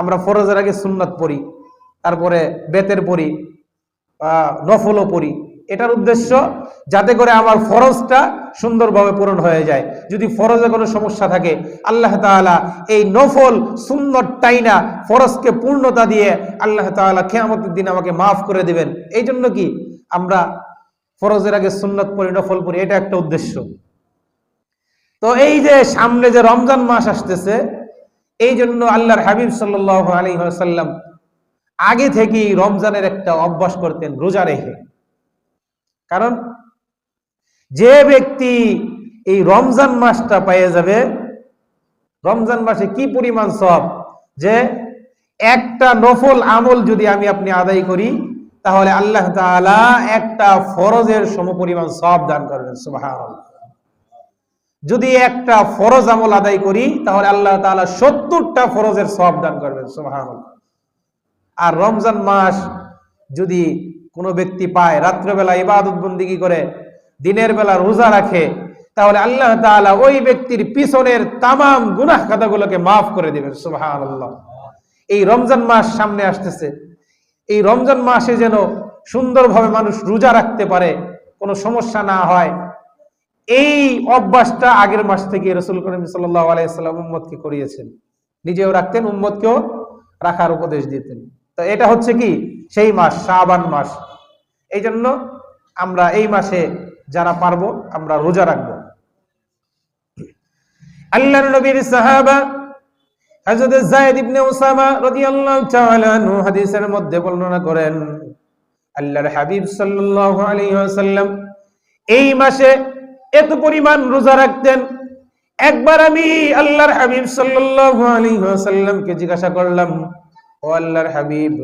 আমরা ফরজের আগে সুন্নাত পড়ি, তারপরে বেতের পড়ি নফলও পড়ি। এটার উদ্দেশ্য যাতে করে আমার ফরজটা সুন্দরভাবে পূরণ হয়ে যায়। যদি ফরজে কোনো সমস্যা থাকে, আল্লাহ তাআলা এই নফল সুন্দর টাইনা ফরজকে পূর্ণতা দিয়ে আল্লাহ তাআলা খেয়ামতের দিন আমাকে মাফ করে দিবেন। এই জন্য কি? আমরা ফরজের আগে সুন্নত পড়ি, নফল পড়ি, এটা একটা উদ্দেশ্য। তো এই যে সামনে যে রমজান মাস আসতেছে এই জন্য আল্লাহর হাবিব সাল্লাহ আলী সাল্লাম আগে থেকেই রমজানের একটা অভ্যাস করতেন, রোজা রেখে। কারণ যে ব্যক্তি এই রমজান মাসটা পেয়ে যাবে, রমজান মাসে কি পরিমাণ সব যে একটা নফল আমল যদি আমি আপনি আদায় করি, তাহলে আল্লাহ তাআলা একটা ফরজের সমপরিমাণ সব দান করবেন, সুবহানাল্লাহ। যদি একটা ফরজ আমল আদায় করি, তাহলে আল্লাহ তাআলা সত্তরটা ফরজের সব দান করবেন, সুবহানাল্লাহ। আর রমজান মাস যদি কোনো ব্যক্তি পায়, রাত্রেবেলা ইবাদত বন্দিগি করে, দিনের বেলা রোজা রাখে, তাহলে আল্লাহ তাআলা ওই ব্যক্তির পিছনের তামাম গুনাহ খাতাগুলোকে মাফ করে দিবেন, সুবহানাল্লাহ। এই রমজান মাস সামনে আসতেছে। এই রমজান মাসে যেন সুন্দরভাবে মানুষ রোজা রাখতে পারে, কোনো সমস্যা না হয় এই অভ্যাসটা আগের মাস থেকে রসুল করিম সাল্লাহ আলাইসাল্লাম উম্মতকে করিয়েছেন। নিজেও রাখতেন, উম্মতকেও রাখার উপদেশ দিতেন। তো এটা হচ্ছে কি? সেই মাস, শাবান মাস। এই জন্য আমরা এই মাসে যারা পারব, আমরা রোজা রাখব। আল্লাহর নবীর সাহাবা হযরত যায়েদ ইবনে উসামা রাদিয়াল্লাহু তাআলা আনহু হাদিসের মধ্যে বর্ণনা করেন, আল্লাহর হাবিব সাল্লাল্লাহু আলাইহি ওয়াসাল্লাম এই মাসে এত পরিমাণ রোজা রাখতেন। একবার আমি আল্লাহর হাবিব সাল্লাল্লাহু জিজ্ঞাসা করলাম, ও আল্লাহর হাবিব,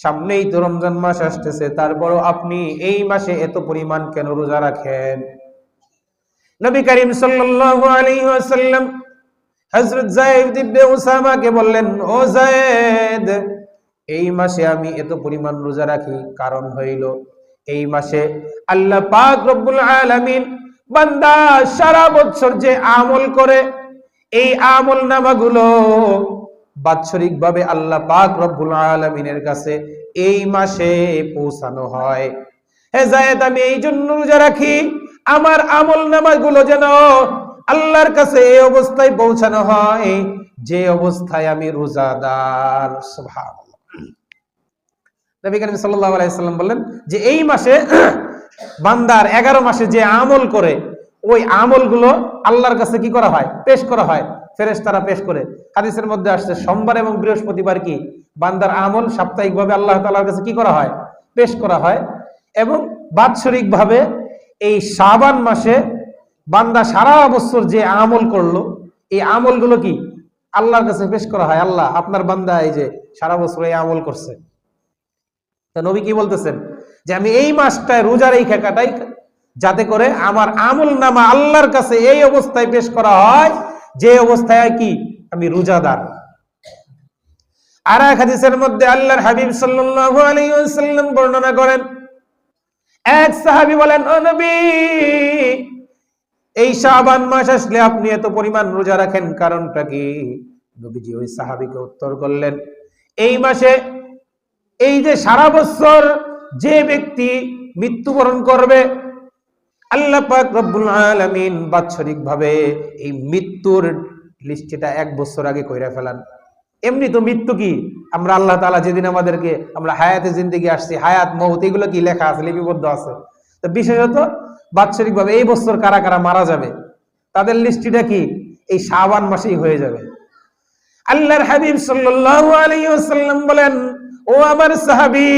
সামনেই তো রমজান মাস আসতেছে, তারপরও আপনি এই মাসে এত পরিমাণ কেন রোজা রাখেন? নবী করিম সাল্লাল্লাহু আলাইহি ওয়াসাল্লাম বললেন, ও যায়েদ, এই মাসে আমি এত পরিমাণ রোজা রাখি, কারণ হইল এই মাসে আল্লাহ পাক রব্বুল আলামিন বান্দা সারা বছর যে আমল করে, এই আমল নামাগুলো বাৎসরিক ভাবে আল্লাহ পাক রব্বুল আলামিনের কাছে এই মাসে পৌঁছানো হয়। হে জায়েদ, আমি এই জন্য রোজা রাখি, আমার আমল নামাগুলো যেন আল্লাহর কাছে এই অবস্থায় পৌঁছানো হয়, যে অবস্থায় আমি রোজাদার। সুবহানাল্লাহ। নবী করিম সাল্লাল্লাহু আলাইহি সাল্লাম বললেন যে এই মাসে বান্দার এগারো মাসে যে আমল করে, ওই আমলগুলো আল্লাহর কাছে কি করা হয়? পেশ করা হয়। ফেরেশতারা পেশ করে। হাদিসের মধ্যে আসছে, সোমবার এবং বৃহস্পতিবার কি? বান্দার আমল সাপ্তাহিকভাবে আল্লাহ তাআলার কাছে কি করা হয়? পেশ করা হয়। এবং বাৎসরিক ভাবে এই শাবান মাসে বান্দা সারা বছর যে আমল করল, এই আমলগুলো কি? আল্লাহর কাছে পেশ করা হয়। আল্লাহ, আপনার বান্দা এই যে সারা বছর এই আমল করছে। তা নবী কি বলতেছেন? যে আমি এই মাসটায় রোজার এই কাটাই যাতে করে আমার আমল নামা আল্লাহর কাছে এই অবস্থায় পেশ করা হয়। যে অবস্থায় কি? আমি রোজাদার। আর এক হাদিসের মধ্যে আল্লাহর হাবিব সাল্লাল্লাহু আলাইহি বর্ণনা করেন। এক সাহাবী বলেন, ও এই শাবান মাস আসলে আপনি এত পরিমাণ রোজা রাখেন কারণটা কি? নবীজি ওই সাহাবীকে উত্তর করলেন, এই মাসে এই যে সারা বছর যে ব্যক্তি মৃত্যুবরণ করবে, আল্লাহ পাক রব্বুল আলামিন বাৎসরিক ভাবে এই মৃত্যুর লিস্টটা এক বছর আগে কইরা ফেলান। এমনি তো মৃত্যু কি? আমরা আল্লাহ তাআলা যেদিন আমাদেরকে, আমরা হায়াতে জিন্দেগি আসছি, হায়াত, মৌত, এগুলো কি লেখা আছে, লিপিবদ্ধ আছে? তো বিশেষত বাৎসরিক ভাবে এই বছর কারা কারা মারা যাবে? তাদের লিস্টিটা কি? এই শাবান মাসেই হয়ে যাবে। আল্লাহর হাবিব সাল্লাল্লাহু আলাইহি ওয়াসাল্লাম বলেন, ও আমার সাহাবী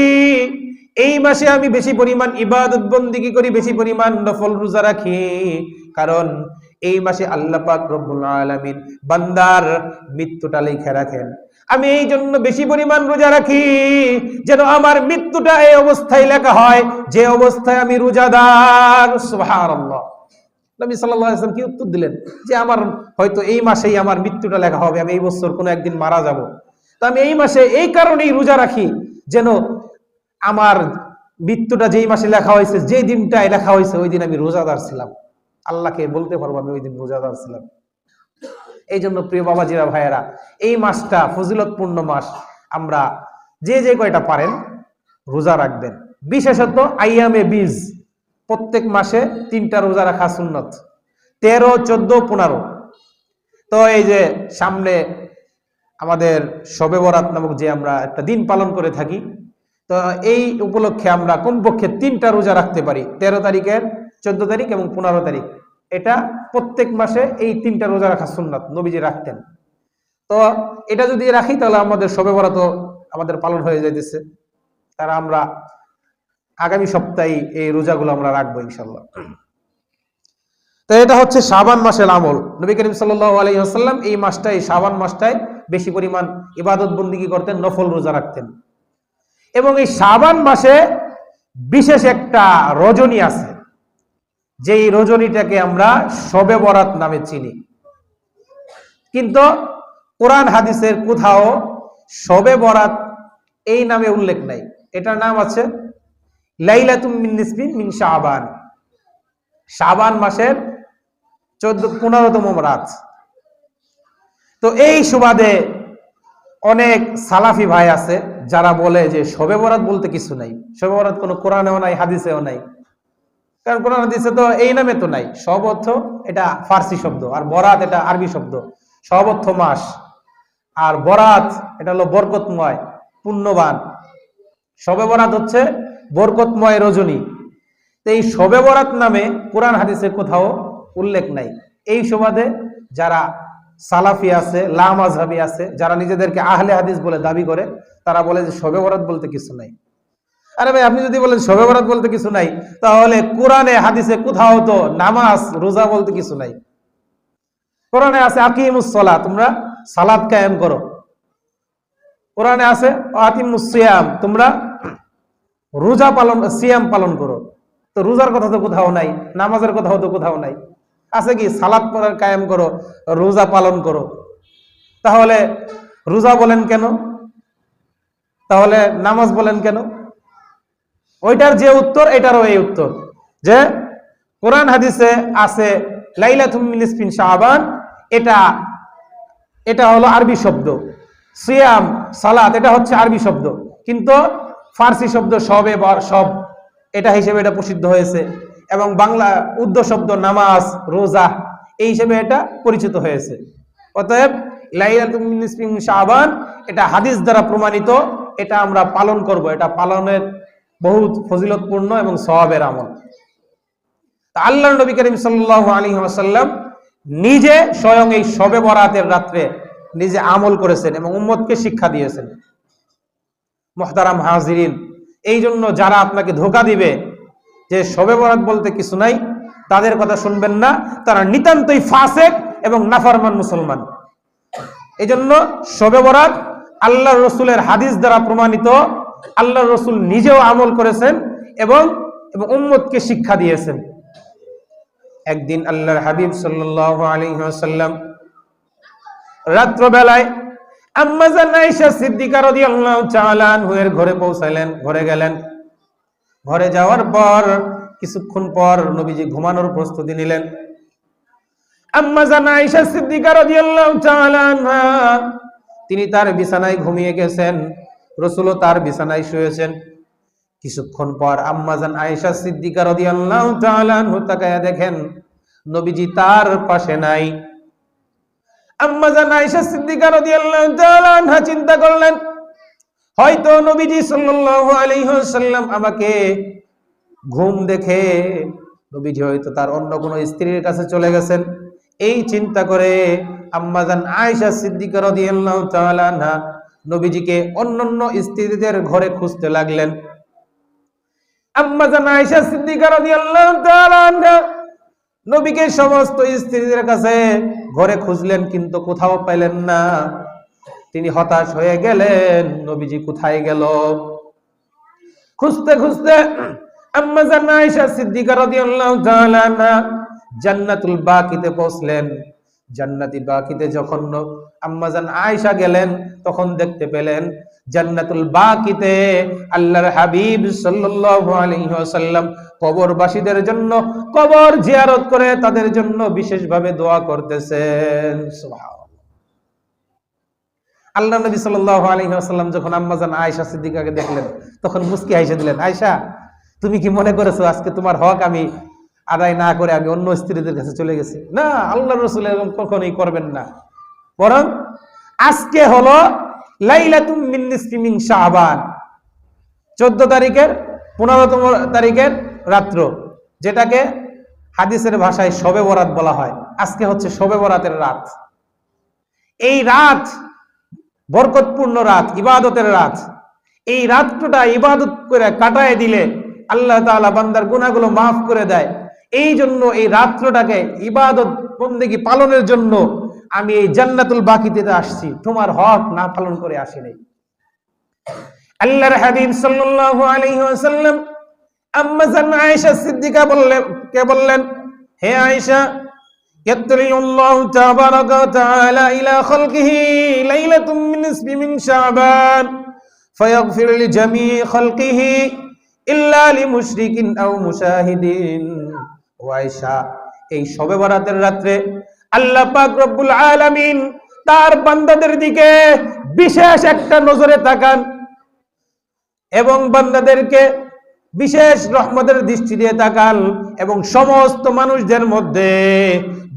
এই মাসে আমি বেশি পরিমাণ ইবাদত বন্দিগি করি, বেশি পরিমাণ নফল রোজা রাখি। কারণ এই মাসে আল্লাহ পাক রব্বুল আলামিন বান্দার মৃত্যুটা লিখে রাখেন। আমি এই জন্য বেশি পরিমাণ রোজা রাখি যেন আমার মৃত্যুটা এই অবস্থায় লেখা হয়, যে অবস্থায় আমি রোজাদার। সুবহানাল্লাহ। নবী সাল্লাল্লাহু আলাইহি ওয়াসাল্লাম কি উত্তর দিলেন? যে আমার হয়তো এই মাসেই আমার মৃত্যুটা লেখা হবে, আমি এই বছর কোনো একদিন মারা যাব। তো আমি এই মাসে এই কারণেই রোজা রাখি যেন আমার মৃত্যুটা যেই মাসে লেখা হয়েছে যে দিনটায় লেখা হয়েছে, ওই দিন আমি রোজাদার ছিলাম। আল্লাহকে বলতে পারব আমি ওই দিন রোজাদার ছিলাম। এই জন্য প্রিয় বাবাজিরা, ভাইয়েরা, এই মাসটা ফজিলতপূর্ণ মাস। আমরা যে যে কয়টা পারেন, রোজা রাখবেন। বিশেষত আইয়ামে বীজ। প্রত্যেক মাসে তিনটা রোজা রাখা সুন্নত। তেরো, চোদ্দ, পনেরো। তো এই যে সামনে আমাদের শবে বরাত নামক যে আমরা একটা দিন পালন করে থাকি তো এই উপলক্ষে আমরা কমপক্ষে তিনটা রোজা রাখতে পারি, তেরো তারিখের, চোদ্দ তারিখ এবং পনেরো তারিখ। এটা প্রত্যেক মাসে এই তিনটা রোজা রাখা সুন্নত, নবীজি রাখতেন। তো এটা যদি রাখি, তাহলে আমাদের সবে বরাত আমাদের পালন হয়ে যাইতেছে। তারা আমরা আগামী সপ্তাহে এই রোজাগুলো আমরা রাখব ইনশাল্লাহ তো এটা হচ্ছে শাবান মাসের আমল। নবী করিম সাল্লাম এই মাসটাই শাবান মাসটায় বেশি পরিমাণ ইবাদত বন্দিগি করতেন, নফল রোজা রাখতেন। এবং এই শাবান মাসে বিশেষ একটা রজনী আছে, যেই রজনীটাকে আমরা শবে বরাত নামে চিনি। কিন্তু কোরআন হাদিসের কোথাও শবে বরাত এই নামে উল্লেখ নাই। এটার নাম আছে, লাইলাতুম মিন নিসবিন মিন শাবান। শাবান মাসের চোদ্দ, পনেরোতম রাত। তো এই সুবাদে অনেক সালাফি ভাই আছে যারা বলে যে শবে বরাত বলতে কিছু নাই। শবে বরাত কোনো কোরআনেও নাই, হাদিসেও নাই। কারণ কোরআন হাদিসে তো এই নামে তো নাই। সব অর্থ এটা ফার্সি শব্দ আর বরাত এটা আরবি শব্দ। সব অর্থ মাস। আর বরাত এটা হলো বরকতময়, পুণ্যবান। শবে বরাত হচ্ছে বরকতময় রজনী। তো এই শবে বরাত নামে কোরআন হাদিসে কোথাও উল্লেখ নাই। এই সুবাদে যারা সালাফি আছে লামাজহাবি আছে, যারা নিজেদেরকে আহলে হাদিস বলে দাবি করে, তারা বলে যে শবে বরাত বলতে কিছু নাই। আরে ভাই, আপনি যদি বলেন শবে বরাত বলতে কিছু নাই, তাহলে কোরআনে, হাদিসে কোথাও তো নামাজ, রোজা বলতে কিছু নাই। কোরআনে আছে আকিমুসলা তোমরা সালাদ কায়েম করো। কোরআনে আছে আতিমুসিয়াম তোমরা রোজা পালন, সিয়াম পালন করো। তো রোজার কথা তো কোথাও নাই, নামাজের কথাও তো কোথাও নাই। আছে কি? সালাদ পড়ার কায়েম করো, রোজা পালন করো। তাহলে রোজা বলেন কেন? তাহলে নামাজ বলেন কেন? ওইটার যে উত্তর, এটারও এই উত্তর। যে কোরআন হাদিসে আছে লাইলা তুমিন শাহবান এটা এটা হলো আরবি শব্দ। সিয়াম, সালাত, এটা হচ্ছে আরবি শব্দ। কিন্তু ফার্সি শব্দ সবে সব, এটা হিসেবে এটা প্রসিদ্ধ হয়েছে। এবং বাংলা উর্দু শব্দ নামাজ, রোজা, এই হিসেবে এটা পরিচিত হয়েছে। অতএব লাইলাতুমিন শাহবান এটা হাদিস দ্বারা প্রমাণিত, এটা আমরা পালন করব। এটা পালনের বহুত ফজিলতপূর্ণ এবং সওয়াবের আমল। তা আল্লাহ নবী করিম আসাল্লাম নিজে স্বয়ং এই শবে বরাতের রাত্রে নিজে আমল করেছেন এবং উম্মতকে শিক্ষা দিয়েছেন। মোহতারাম হাজিরিন, এই জন্য যারা আপনাকে ধোকা দিবে যে শবে বরাত বলতে কিছু নাই, তাদের কথা শুনবেন না। তারা নিতান্তই ফাসেক এবং নাফারমান মুসলমান। এই জন্য শবে বরাত আল্লাহ রসুলের হাদিস দ্বারা প্রমাণিত আল্লাহ রসুল নিজেও আমল করেছেন এবং এবং উম্মতকে শিক্ষা দিয়েছেন। একদিন আল্লাহর হাবিব সাল্লাহ আলহিহাসাল্লাম রাত্রবেলায় আম্মাজান আয়েশা সিদ্দিকা রাদিয়াল্লাহু তাআলা আনহুয়ের ঘরে পৌঁছালেন, ঘরে গেলেন। ঘরে যাওয়ার পর, কিছুক্ষণ পর নবীজি ঘুমানোর প্রস্তুতি নিলেন। তিনি তার বিছানায় ঘুমিয়ে গেছেন। রসুলও তার বিছানায় শুয়েছেন। কিছুক্ষণ পর আম্মাজান আয়েশা সিদ্দিকা রাদিয়াল্লাহু তাআলা তাকায়া দেখেন, নবীজি তার পাশে নাই। আম্মাজান আয়েশা সিদ্দিকা রাদিয়াল্লাহু তাআলা চিন্তা করলেন হয়তো নবীজি সাল্লাল্লাহু আলাইহি ওয়াসাল্লাম আমাকে ঘুম দেখে, নবীজি হয়তো তার অন্য কোনো স্ত্রীর কাছে চলে গেছেন। এই চিন্তা করে আম্মাজান আয়েশা সিদ্দিকা রাদিয়াল্লাহু তাআলা আনহা নবীজিকে অন্যান্য স্ত্রীদের ঘরে খুঁজতে লাগলেন। আম্মাজান আয়েশা সিদ্দিকা রাদিয়াল্লাহু তাআলা আনহা নবীকে সমস্ত স্ত্রীদের কাছে ঘরে খুঁজলেন, কিন্তু কোথাও পেলেন না। তিনি হতাশ হয়ে গেলেন, নবীজি কোথায় গেল? খুঁজতে খুঁজতে আম্মা জান আয়েশা সিদ্দিকা রাদিয়াল্লাহু তাআলা আনহা জান্নাতুল বাকিতে পৌঁছলেন। জান্নাতি বাকিতে যখন আম্মাজান আয়েশা গেলেন, তখন দেখতে পেলেন জান্নাতুল বাকিতে আল্লাহর হাবিব সাল্লাল্লাহু আলাইহি ওয়াসাল্লাম কবরবাসীদের জন্য কবর জিয়ারত করে তাদের জন্য বিশেষভাবে দোয়া করতেছেন। সুবহানাল্লাহ। আল্লাহ নবী সাল্লাল্লাহু আলাইহি ওয়াসাল্লাম যখন আম্মাজান আয়েশা সিদ্দিকাকে দেখলেন, তখন মুস্কি হাসে দিলেন, আয়েশা, তুমি কি মনে করেছ আজকে তোমার হক আমি আদায় না করে আমি অন্য স্ত্রীদের কাছে চলে গেছি? না আল্লাহ রসুল এরকম কখনোই করবেন না। বরং আজকে হলো লাইলাতুম মিন শাবান 14 তারিখের, পনেরোতম তারিখের রাত্র, যেটাকে হাদিসের ভাষায় শবে বরাত বলা হয়। আজকে হচ্ছে শবে বরাতের রাত। এই রাত বরকতপূর্ণ রাত, ইবাদতের রাত। এই রাতটা ইবাদত করে কাটায় দিলে আল্লাহ তাআলা বান্দার গুনাহগুলো মাফ করে দেয়। এই জন্য এই রাত্রটাকে ইবাদত বন্দেগী পালনের জন্য আমি এই জান্নাতুল বাকিতে আসছি। তোমার হক না পালন করে আসি নাই। আল্লাহর হাবিব সাল্লাল্লাহু আলাইহি ওয়াসাল্লাম আম্মা জান আয়েশা সিদ্দিকা বললেন কে বললেন? হে আয়েশা يطلع الله تبارك وتعالى إلى خلقه ليلة من نصف من شعبان فيغفر لجميع خلقه إلا لمشرك أو مشاهد ওয়াইশা এই শবে বরাতের রাত্রে আল্লাহ পাক রব্বুল আলামিন তার বান্দাদের দিকে বিশেষ একটা নজরে তাকান এবং বান্দাদেরকে বিশেষ রহমতের দৃষ্টি দিয়ে তাকান এবং সমস্ত মানুষদের মধ্যে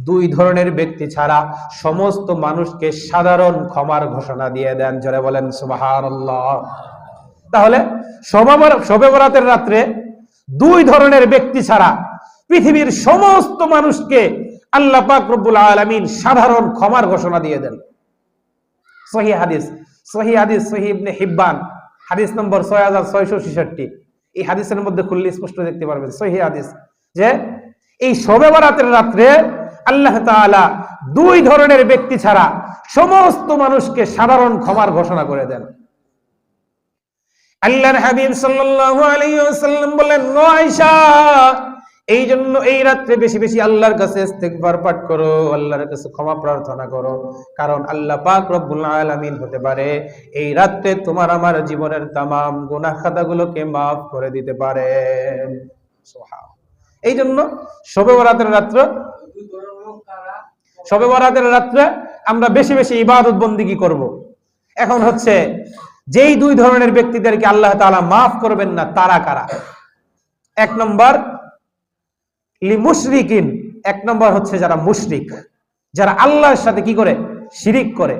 দুই ধরনের ব্যক্তি ছাড়া সমস্ত মানুষকে সাধারণ ক্ষমার ঘোষণা দিয়ে দেন। জোরে বলেন তাহলে শবে বরাতের রাত্রে দুই ধরনের ব্যক্তি ছাড়া পৃথিবীর সমস্ত মানুষকে আল্লাহ পাক রব্বুল আলামিন সাধারণ ক্ষমার ঘোষণা দিয়ে দেন। সহি হাদিস সহি হাদিস, সহি ইবনে হিব্বান, হাদিস নম্বর ছয় হাজার ছয়শো ছেষট্টি। এই হাদিসের মধ্যে খুললে স্পষ্ট দেখতে পারবেন, সহি হাদিস। যে এই শবে বরাতের রাত্রে আল্লাহ তাআলা দুই ধরনের ব্যক্তি ছাড়া সমস্ত মানুষকে সাধারণ ক্ষমার ঘোষণা করে দেন। আল্লাহর হাবিব সাল্লাল্লাহু আলাইহি ওয়াসাল্লাম বলেন নো এই জন্য এই রাত্রে বেশি বেশি আল্লাহর কাছে পাঠ করো, আল্লাহর কাছে ক্ষমা প্রার্থনা করো, কারণ আল্লাহ পাক রব্বুল আলামিন হতে পারে। এই রাত্রে তোমার আমার জীবনের তামাম গুনাহ খাতাগুলোকে মাফ করে দিতে পারে। এই জন্য শবে বরাতের রাত্র শবে বরাতের রাত্রে আমরা বেশি বেশি ইবাদত বন্দিগি করব? এখন হচ্ছে যেই দুই ধরনের ব্যক্তিদেরকে আল্লাহ তাআলা মাফ করবেন না, তারা কারা? এক নম্বর লিমুশরিকিন এক নম্বর হচ্ছে যারা মুশরিক, যারা আল্লাহর সাথে কি করে? শিরিক করে।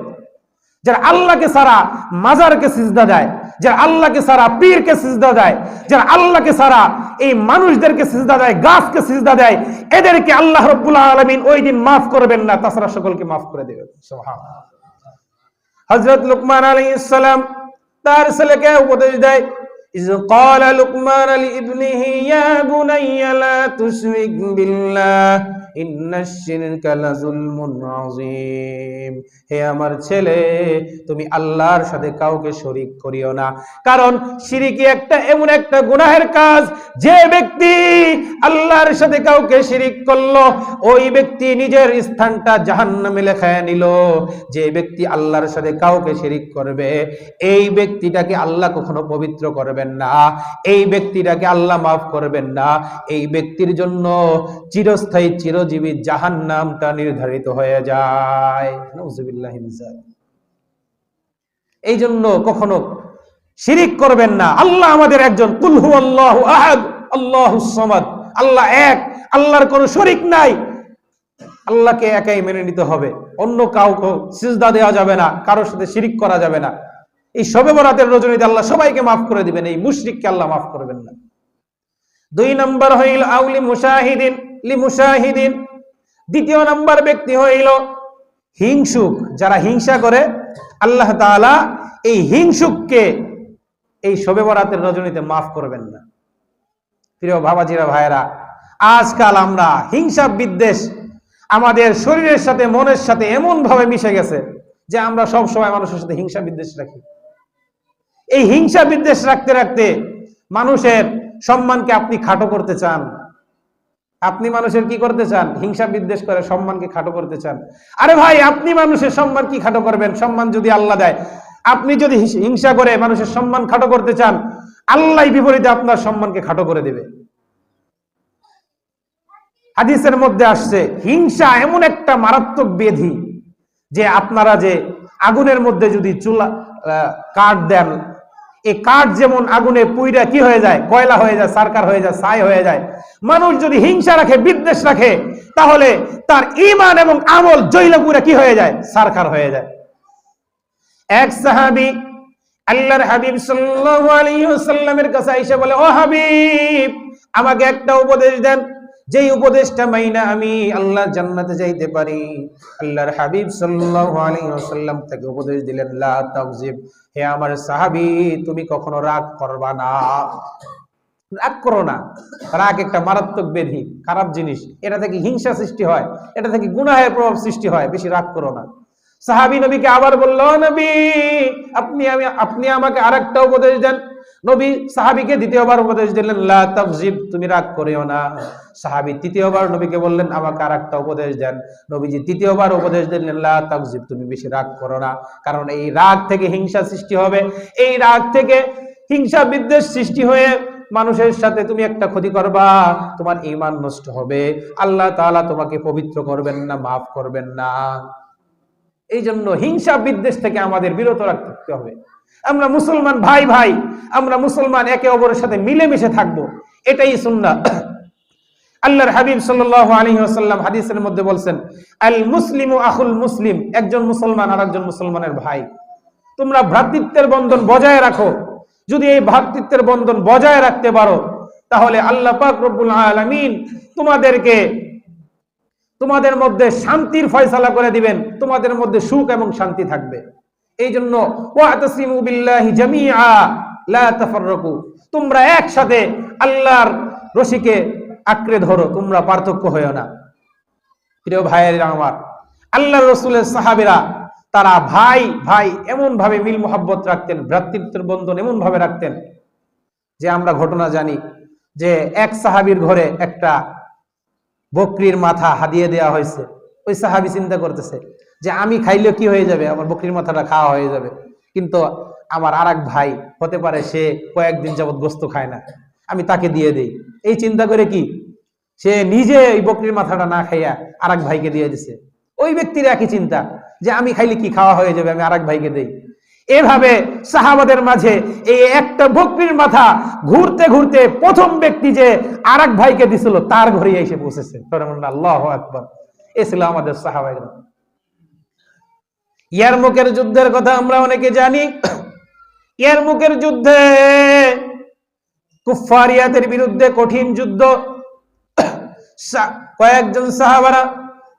যারা আল্লাহকে সারা মাজারকে সিজদা দেয় যারা আল্লাহকে সারা পীরকে সিজদা দেয় যারা আল্লাহকে সারা এই মানুষদেরকে সিজদা দেয় গাছকে সিজদা দেয় এদেরকে আল্লাহ রব্বুল আলামিন ওই দিন মাফ করবেন না তাছাড়া সকলকে মাফ করে দেবেন সুবহানাল্লাহ হযরত লুকমান আলাইহিস সালাম তার ছেলেকে উপদেশ দেয় إذ قال لقمان لابنه يا بني لا تشرك بالله হে আমার ছেলে, তুমি আল্লাহর সাথে কাউকে শরিক করিও না। কারণ শিরিকি একটা এমন একটা গুনাহের কাজ, যে ব্যক্তি আল্লাহর সাথে কাউকে শিরিক করল, ওই ব্যক্তি নিজের স্থানটা জাহান্নামে লেখায় নিল। যে ব্যক্তি আল্লাহর সাথে কাউকে শিরিক করবে, এই ব্যক্তিটাকে আল্লাহ কখনো পবিত্র করবেন না। এই ব্যক্তিটাকে আল্লাহ মাফ করবেন না। এই ব্যক্তির জন্য চিরস্থায়ী, চির চিরজীবী জাহান্নামটা নির্ধারিত হয়ে যায়। এই জন্য কখনো শিরিক করবেন না। আল্লাহ আমাদের একজন কুলহু আল্লাহ আহাদ, আল্লাহ আল্লাহ এক, আল্লাহর কোনো শরিক নাই। আল্লাহকে একাই মেনে নিতে হবে। অন্য কাউকে সিজদা দেওয়া যাবে না, কারোর সাথে শিরিক করা যাবে না। এই সবে বরাতের রজনীতে আল্লাহ সবাইকে মাফ করে দিবেন। এই মুশরিককে আল্লাহ মাফ করবেন না। দুই নম্বর হইল আউলি মুশাহিদিন। দ্বিতীয় নম্বর ব্যক্তি হইল হিংসুক। যারা হিংসা করে, আল্লাহ তাআলা এই হিংসুককে এই শবে বরাতের রজনীতে মাফ করবেন না। প্রিয় বাবাজিরা, ভাইয়েরা, আজকাল আমরা হিংসা বিদ্বেষ আমাদের শরীরের সাথে, মনের সাথে এমন ভাবে মিশে গেছে যে আমরা সব সময় মানুষের সাথে হিংসা বিদ্বেষ রাখি। এই হিংসা বিদ্বেষ রাখতে রাখতে মানুষের সম্মানকে আপনি খাটো করতে চান আপনি মানুষের কি করতে চান? হিংসা বিদ্বেষ করে সম্মানকে খাটো করতে চান। আরে ভাই, আপনি মানুষের সম্মান কি খাটো করবেন? সম্মান যদি আল্লাহ দেয়। আপনি যদি হিংসা করে মানুষের সম্মান খাটো করতে চান, আল্লাহ বিপরীতে আপনার সম্মানকে খাটো করে দেবে। হাদিসের মধ্যে আসছে, হিংসা এমন একটা মারাত্মক বেধি যে আপনারা যে আগুনের মধ্যে যদি চুলা কাঠ দেন এই কাঠ যেমন আগুনে পুইরা কি হয়ে যায়? কয়লা হয়ে যায়, সারকার হয়ে যায়, ছাই হয়ে যায়। মানুষ যদি হিংসা রাখে, বিদ্বেষ রাখে, তাহলে তার ইমান এবং আমল জৈলপুরে কি হয়ে যায়? সারকার হয়ে যায়। এক সাহাবি আল্লাহর হাবিব সাল্লাল্লাহু আলাইহি ওয়াসাল্লামের কাছে এসে বলে, ও হাবিব, আমাকে একটা উপদেশ দেন। যেই উপদেশটা মাইনা আমি আল্লাহ জান্নাতে যাইতে পারি, আল্লাহর হাবিব সাল্লাল্লাহু তাকে উপদেশ দিলেন তাকজিব হে আমার সাহাবী, তুমি কখনো রাগ করবা না। রাগ করো না। রাগ একটা মারাত্মক বেধি, খারাপ জিনিস। এটা থেকে হিংসা সৃষ্টি হয়, এটা থেকে গুনাহের প্রভাব সৃষ্টি হয়, বেশি রাগ করো না। সাহাবি নবীকে আবার বলল নবী, আপনি আমি, আপনি আমাকে আরেকটা উপদেশ দেন। নবী সাহাবিকে দ্বিতীয়বার উপদেশ দিলেন তুমি রাগ করিও না। সাহাবি তৃতীয়বার নবীকে বললেন, আমাকে আরেকটা উপদেশ দেন। নবীজি তৃতীয়বার উপদেশ দিলেন তাকজিব তুমি বেশি রাগ করো না। কারণ এই রাগ থেকে হিংসা সৃষ্টি হবে। এই রাগ থেকে হিংসা বিদ্বেষ সৃষ্টি হয়ে মানুষের সাথে তুমি একটা ক্ষতি করবা, তোমার ইমান নষ্ট হবে। আল্লাহ তাআলা তোমাকে পবিত্র করবেন না, মাফ করবেন না। এই জন্য হিংসা বিদ্বেষ থেকে আমাদের বিরত রাখতে হবে। আমরা মুসলমান ভাই ভাই, আমরা মুসলমান একে অপরের সাথে মিলেমিশে থাকব, এটাই সুন্নাহ। আল্লাহর হাবিব সাল্লাল্লাহু আলাইহি ওয়াসাল্লাম হাদিসের মধ্যে বলছেন, আল মুসলিমু আখুল মুসলিম একজন মুসলমান আর একজন মুসলমানের ভাই। তোমরা ভ্রাতৃত্বের বন্ধন বজায় রাখো। যদি এই ভ্রাতৃত্বের বন্ধন বজায় রাখতে পারো, তাহলে আল্লাহ পাক রব্বুল আলামিন তোমাদেরকে তোমাদের মধ্যে শান্তির ফয়সালা করে দিবেন, তোমাদের মধ্যে সুখ এবং শান্তি থাকবে। এই জন্য তোমরা একসাথে আল্লাহর রশিকে আঁকড়ে ধরো, তোমরা পার্থক্য হয়েও না। প্রিয় ভাইয়েরা আমার আল্লাহ রসুলের সাহাবিরা, তারা ভাই ভাই এমন ভাবে মিল মোহাব্বত রাখতেন, ভ্রাতৃত্বের বন্ধন এমন ভাবে রাখতেন যে আমরা ঘটনা জানি যে এক সাহাবীর ঘরে একটা বকরির মাথা হাদিয়ে দেওয়া হয়েছে। ওই সাহাবি চিন্তা করতেছে যে আমি খাইলে কি হয়ে যাবে? আমার বকরির মাথাটা খাওয়া হয়ে যাবে। কিন্তু আমার আর ভাই, হতে পারে সে কয়েকদিন যাবত গোস্ত খায় না। আমি তাকে দিয়ে দেই। এই চিন্তা করে কি? সে নিজে এই বকরির মাথাটা না খাইয়া আর ভাইকে দিয়ে দিছে। ওই ব্যক্তির একই চিন্তা, যে আমি খাইলে কি খাওয়া হয়ে যাবে? আমি আর ভাইকে দেই। এভাবে সাহাবাদের মাঝে এই একটা বকরির মাথা ঘুরতে ঘুরতে প্রথম ব্যক্তি যে আর ভাইকে দিছিল, তার ঘরে এসে পৌঁছেছে আল্লাহ আকবর। এ আমাদের সাহাবাইরা ইয়ারমুকের যুদ্ধের কথা আমরা অনেকে জানি। ইয়ারমুকের যুদ্ধে কুফারিয়াতের বিরুদ্ধে কঠিন যুদ্ধ। কয়েকজন সাহাবারা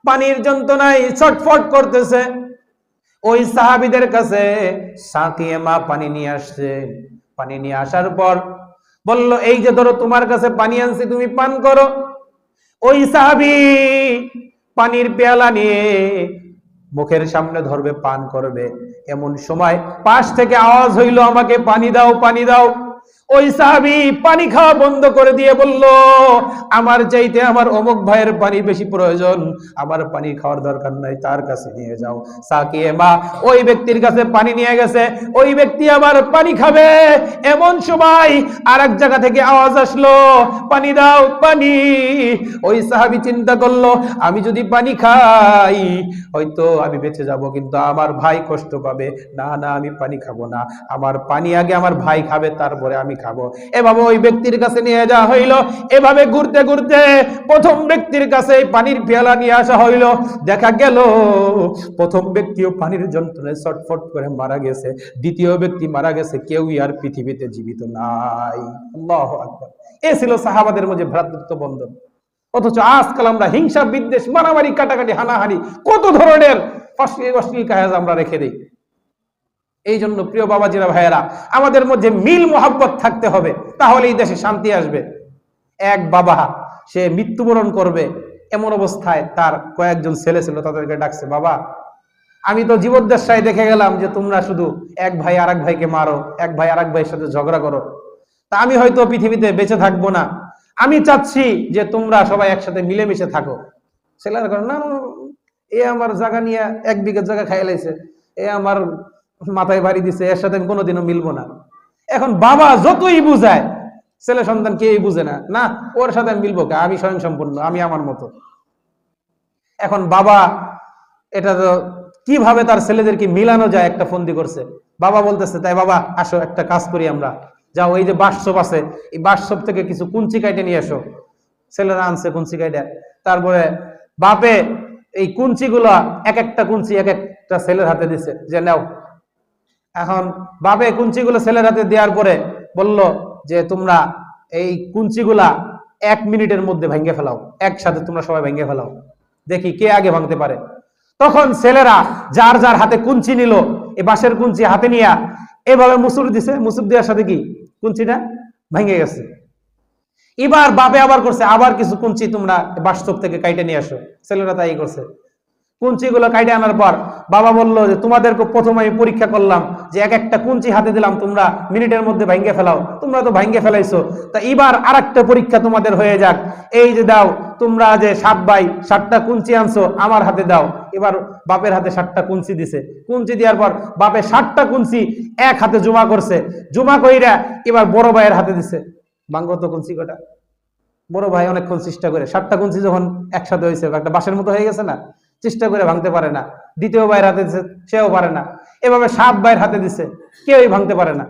পানির যন্ত্রণায় ছটফট করতেছে। ওই সাহাবিদের কাছে সাকিয়ে মা পানি নিয়ে আসছে। পানি নিয়ে আসার পর বলল, এই যে ধরো তোমার কাছে পানি আনছি, তুমি পান করো। ওই সাহাবি পানির পেয়ালা নিয়ে মুখের সামনে ধরবে, পান করবে। এমন সময় পাশ থেকে আওয়াজ হইল, আমাকে পানি দাও পানি দাও। ওই সাহাবি পানি খাওয়া বন্ধ করে দিয়ে বলল, আমার চাইতে আমার অমুক ভাইয়ের পানি বেশি প্রয়োজন। আমার পানি খাওয়ার দরকার নাই, তার কাছে নিয়ে যাও। সাকিয়ে মা ওই ব্যক্তির কাছে পানি নিয়ে গেছে। ওই ব্যক্তি আবার পানি খাবে এমন সময় আর এক জায়গা থেকে আওয়াজ আসলো, পানি দাও, পানি। ওই সাহাবি চিন্তা করল, আমি যদি পানি খাই, হয়তো আমি বেঁচে যাব, কিন্তু আমার ভাই কষ্ট পাবে। না না, আমি পানি খাব না। আমার পানি আগে আমার ভাই খাবে, তারপরে আমি খাব এভাবে ওই ব্যক্তির কাছে নিয়ে যাওয়া হইল। এভাবে ঘুরতে ঘুরতে প্রথম ব্যক্তির কাছে পানির পেয়ালা নিয়ে আসা হইল। দেখা গেল, প্রথম ব্যক্তিও পানির যন্ত্রণায় ছটফট করে মারা গেছে। দ্বিতীয় ব্যক্তি মারা গেছে, কেউই আর পৃথিবীতে জীবিত নাই। এ ছিল সাহাবাদের মধ্যে ভ্রাতৃত্ব বন্ধন। অথচ আজকাল আমরা হিংসা, বিদ্বেষ, মারামারি, কাটাকাটি, হানাহানি, কত ধরনের অশ্লীল অশ্লীল আমরা রেখে দিই। এই জন্য প্রিয় বাবাজিরা, ভাইয়েরা, আমাদের মধ্যে মিল মোহাব্বত থাকতে হবে তাহলে এই দেশে শান্তি আসবে। এক বাবা, সে মৃত্যুবরণ করবে, এমন অবস্থায় তার কয়েকজন ছেলে ছিল, তাদেরকে ডাকছে, বাবা, আমি তো জীবদ্দশায় দেখে গেলাম যে তোমরা শুধু এক ভাই আর ভাইকে মারো, এক ভাই আর ভাইয়ের সাথে ঝগড়া করো। তা আমি হয়তো পৃথিবীতে বেঁচে থাকব না। আমি চাচ্ছি যে তোমরা সবাই একসাথে মিলেমিশে থাকো। ছেলেরা না এ আমার জায়গা নিয়ে এক বিঘা জায়গা খাই লাইছে। এ আমার মাথায় বাড়ি দিছে, এর সাথে আমি কোনোদিনও মিলবো না। এখন বাবা যতই বুঝায়, ছেলে সন্তান কেউই বুঝে না। না, ওর সাথে আমি মিলবো কে? আমি স্বয়ং সম্পূর্ণ আমি আমার মতো। এখন বাবা, এটা তো কীভাবে তার ছেলেদেরকে মিলানো যায় একটা ফন্দি করছে? বাবা বলতেছে, তাই বাবা, আসো, একটা কাজ করি আমরা। যাও ওই যে বাসসপ আছে, এই বাসসপ থেকে কিছু কুঞ্চি কাইটে নিয়ে এসো। ছেলেরা আনছে কুঞ্চি কাইটে। তারপরে বাপে এই কুঞ্চিগুলা এক একটা কুঞ্চি এক একটা ছেলের হাতে দিছে যে, নাও এখন বাপে কুঞ্চিগুলো ছেলের হাতে দেওয়ার পরে বলল যে, তোমরা এই কুঞ্চিগুলা এক মিনিটের মধ্যে ভেঙে ফেলাও, একসাথে তোমরা সবাই ভেঙে ফেলাও। দেখি কে আগে ভাঙতে পারে। তখন ছেলেরা যার যার হাতে কুঞ্চি নিল এই বাঁশের কুঞ্চি হাতে নিয়ে এভাবে মুসুর দিছে। মুসুর দেওয়ার সাথে কি? কুঞ্চিটা ভেঙে গেছে। এবার বাপে আবার করছে, আবার কিছু কুঞ্চি তোমরা বাস্তব থেকে কাইটে নিয়ে আসো। ছেলেরা তাই করছে। কুঞ্চিগুলো কাইটে আনার পর বাবা বলল যে, তোমাদেরকে প্রথমে আমি পরীক্ষা করলাম যে এক একটা কুঞ্চি হাতে দিলাম, তোমরা মিনিটের মধ্যে ভাঙ্গে ফেলাও। তোমরা তো ভাঙ্গে ফেলাইছো। তা এবার আর একটা পরীক্ষা তোমাদের হয়ে যাক। এই যে দাও, তোমরা যে সাত ভাই সাতটা কুঞ্চি আনছো, আমার হাতে দাও। এবার বাপের হাতে সাতটা কুঞ্চি দিছে। কুঞ্চি দেওয়ার পর বাপে সাতটা কুঞ্চি এক হাতে জমা করছে। জমা কইরা এবার বড় ভাইয়ের হাতে দিছে। বাঙ্গো তো কুঞ্চি কটা? বড় ভাই অনেকক্ষণ চেষ্টা করে। সাতটা কুঞ্চি যখন একসাথে হয়েছে একটা বাসের মতো হয়ে গেছে না? চেষ্টা করে ভাঙতে পারে না। দ্বিতীয় ভাইয়ের হাতে দিছে, সেও পারে না। এভাবে সাত ভাইয়ের হাতে দিছে, কেউই ভাঙতে পারে না।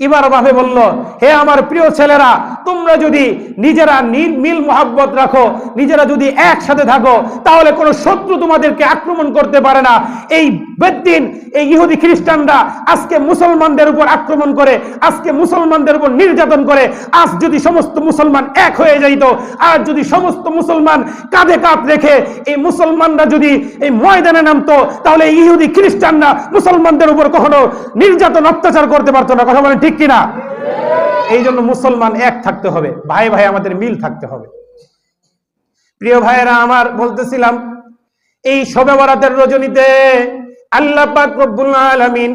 এবার বাপে বলল, হে আমার প্রিয় ছেলেরা, তোমরা যদি নিজেরা মিল মোহাব্বত রাখো, নিজেরা যদি একসাথে থাকো, তাহলে কোনো শত্রু তোমাদেরকে আক্রমণ করতে পারে না। এই বেদিন এই ইহুদি খ্রিস্টানরা আজকে মুসলমানদের উপর আক্রমণ করে, আজকে মুসলমানদের উপর নির্যাতন করে, আজ যদি সমস্ত মুসলমান এক হয়ে যাইত আর যদি সমস্ত মুসলমান কাঁধে কাঁধ রেখে এই মুসলমানরা যদি এই ময়দানে নামতো, তাহলে ইহুদি খ্রিস্টানরা মুসলমানদের উপর কখনো নির্যাতন, অত্যাচার করতে পারতো না। কথা বলেন ঠিক কিনা? এই জন্য মুসলমান এক থাকতে হবে। ভাই ভাই আমাদের মিল থাকতে হবে। প্রিয় ভাইয়েরা, আমার বলতেছিলাম, এই শবে বরাতের রজনীতে আল্লাহ পাক রব্বুল আলামিন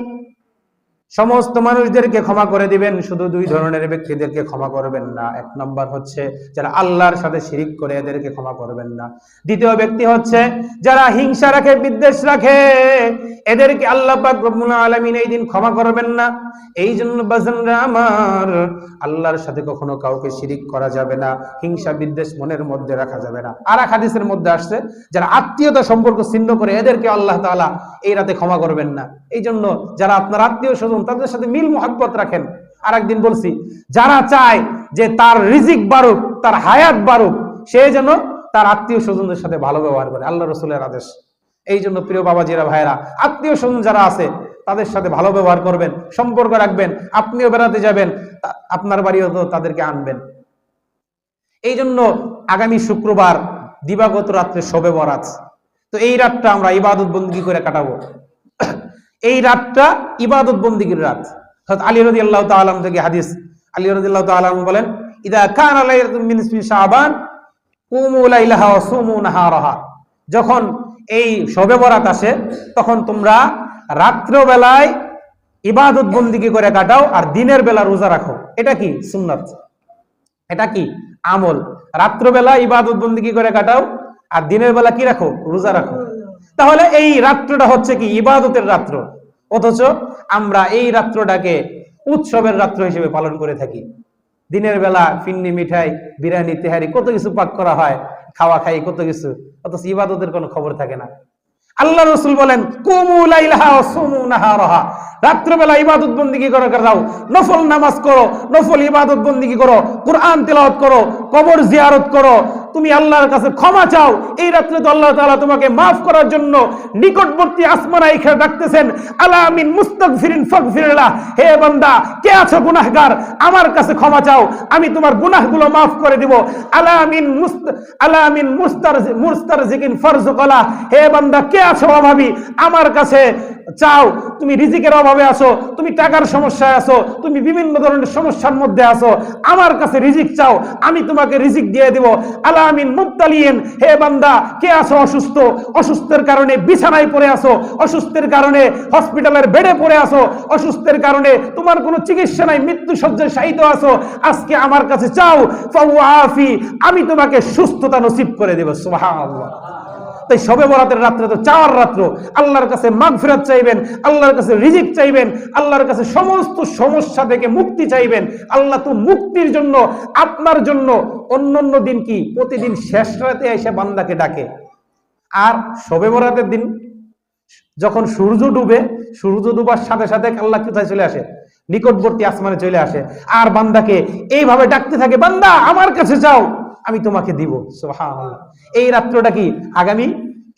সমস্ত মানুষদেরকে ক্ষমা করে দিবেন, শুধু দুই ধরনের ব্যক্তিদেরকে ক্ষমা করবেন না। এক নম্বর হচ্ছে যারা আল্লাহর সাথে শিরিক করে এদেরকে ক্ষমা করবেন না। দ্বিতীয় ব্যক্তি হচ্ছে যারা হিংসা রাখে, বিদ্বেষ রাখে, এদেরকে আল্লাহ পাক রব্বুল আলামিন এই দিন ক্ষমা করবেন না। এই জন্য আমার, আল্লাহর সাথে কখনো কাউকে শিরিক করা যাবে না, হিংসা, বিদ্বেষ মনের মধ্যে রাখা যাবে না। আর এক হাদিসের মধ্যে আসছে, যারা আত্মীয়তা সম্পর্ক ছিন্ন করে এদেরকে আল্লাহ তাআলা এই রাতে ক্ষমা করবেন না। এই জন্য যারা আপনার আত্মীয় স্বজন, তাদের সাথে মিল মোহাব্বত রাখেন। আর একদিন বলছি, যারা চায় যে তার রিজিক বাড়ুক, তার হায়াত বাড়ুক, সে যেন তার আত্মীয় স্বজনদের সাথে ভালো ব্যবহার করে। আল্লাহ রসুলের আদেশ। এই জন্য প্রিয় বাবাজিরা ভাইরা আত্মীয় স্বজন যারা আছে, তাদের সাথে ভালো ব্যবহার করবেন, সম্পর্ক রাখবেন, আপনিও বেড়াতে যাবেন আপনার বাড়িও তো তাদেরকে আনবেন। এই জন্য আগামী শুক্রবার দিবাগত রাত্রে শবে বরাত। তো এই রাতটা আমরা ইবাদত বন্দী করে কাটাবো। এই রাতটা ইবাদত বন্দীগীর রাত। আলী রাদিয়াল্লাহু তাআলা থেকে হাদিস। আলী রাদিয়াল্লাহু তাআলা বলেন, ইদা যখন এই শবে বরাত আসে, তখন তোমরা রাত্রবেলায় ইবাদত বন্দিগি করে কাটাও আর দিনের বেলা রোজা রাখো। এটা কি? সুন্নাত। এটা কি? আমল। রাত্রবেলা ইবাদত বন্দিগি করে কাটাও আর দিনের বেলা কি রাখো? রোজা রাখো। তাহলে এই রাত্রটা হচ্ছে কি? ইবাদতের রাত্র। অথচ আমরা এই রাত্রটাকে উৎসবের রাত্র হিসেবে পালন করে থাকি। দিনের বেলা ফিন্নি মিঠাই, বিরিয়ানি, তেহারি, কত কিছু পাক করা হয়, খাওয়া খাই, কত কিছু। অথচ ইবাদতের কোনো খবর থাকে না। আল্লাহ রসুল বলেন রাত্রবেলা ইবাদত বন্দিগি করে? যাও নফল নামাজ করো। নফল ইবাদত বন্দিগি করো? কোরআন তেলাওয়াত করো। কবর জিয়ারত করো। তুমি আল্লাহর কাছে ক্ষমা চাও। এই রাত্রে তো আল্লাহ তাআলা তোমাকে মাফ করার জন্য নিকটবর্তী আসমানা এখানে ডাকতেছেন, আলা আমিন মুস্তাগফিরিন ফাগফিরলাহ। হে বান্দা, কে আছো গুনাহগার? আমার কাছে ক্ষমা চাও, আমি তোমার গুনাহগুলো মাফ করে দিব। আলা আমিন মুস্ত, আলা আমিন মুস্তার মুস্তারজিকিন ফারজুকালা হে বান্দা, কে আছো অভাবী? আমার কাছে চাও, তুমি রিজিকের অভাবে আছো, তুমি টাকার সমস্যায় আছো, তুমি বিভিন্ন ধরনের সমস্যার মধ্যে আছো, আমার কাছে রিজিক চাও, আমি তোমাকে রিজিক দিয়ে দিব। আলামিন মুক্তালিয়েন হে বান্দা, কে আছো অসুস্থ? অসুস্থের কারণে বিছানায় পড়ে আছো, অসুস্থের কারণে হসপিটালের বেডে পড়ে আছো, অসুস্থের কারণে তোমার কোনো চিকিৎসা নাই, মৃত্যু সজ্জায় শায়িত আছো, আজকে আমার কাছে চাও আমি তোমাকে সুস্থতা নসিব করে দেব, সুবহানাল্লাহ। তাই সবে বরাতের রাত্রে তো চাওয়ার রাত্র আল্লাহর কাছে মাগফিরাত চাইবেন, আল্লাহর কাছে রিজিক চাইবেন, আল্লাহর কাছে সমস্ত সমস্যা থেকে মুক্তি চাইবেন। আল্লাহ তো মুক্তির জন্য আপনার জন্য অন্য অন্য দিন কি? প্রতিদিন শেষ রাতে এসে বান্দাকে ডাকে। আর সবে বরাতের দিন যখন সূর্য ডুবে, সূর্য ডুবার সাথে সাথে আল্লাহ কোথায় চলে আসে? নিকটবর্তী আসমানে চলে আসে। আর বান্দাকে এইভাবে ডাকতে থাকে, বান্দা, আমার কাছে যাও। আমি তোমাকে দিব এই রাত্রটা কি? আগামী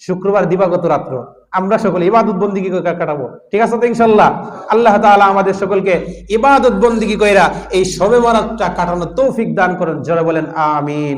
শুক্রবার দিবাগত রাত্র। আমরা সকলে ইবাদত কি কাটাবো। ঠিক আছে তো ইনশাল্লাহ আল্লাহ তালা আমাদের সকলকে ইবাদত বন্দিগি কইরা এই সবে বরাতটা কাটানোর তৌফিক দান করেন। জোরে বলেন, আমিন।